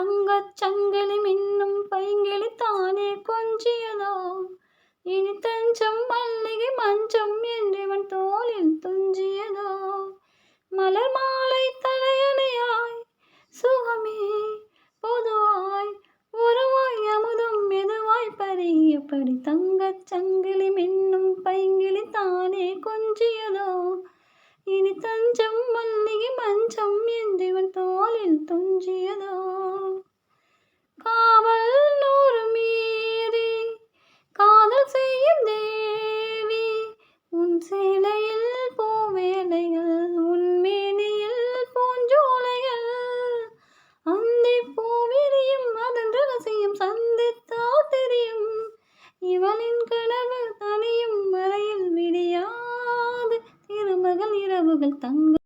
தங்கச் சங்கிலி மின்னும் பைங்கிலி தானே கொஞ்சியதோ இனி தஞ்சம் மல்லிகை மஞ்சம் என்றவன் தோளில் துஞ்சியதோ மலர் மாலை தலையணையாய் சுகமே பொதுவாய் உறவாய் அமுதும் மெதுவாய் பறியபடி தங்கச் சங்கிலி மின்னும் பைங்கிலி தானே கொஞ்சியதோ இனி தஞ்சம் மல்லிகை மஞ்சம் என்றவன் தோளில் துஞ்சிய கனவு தனியும் வரையில் விடியாது திருமகள் இரவுகள் தங்க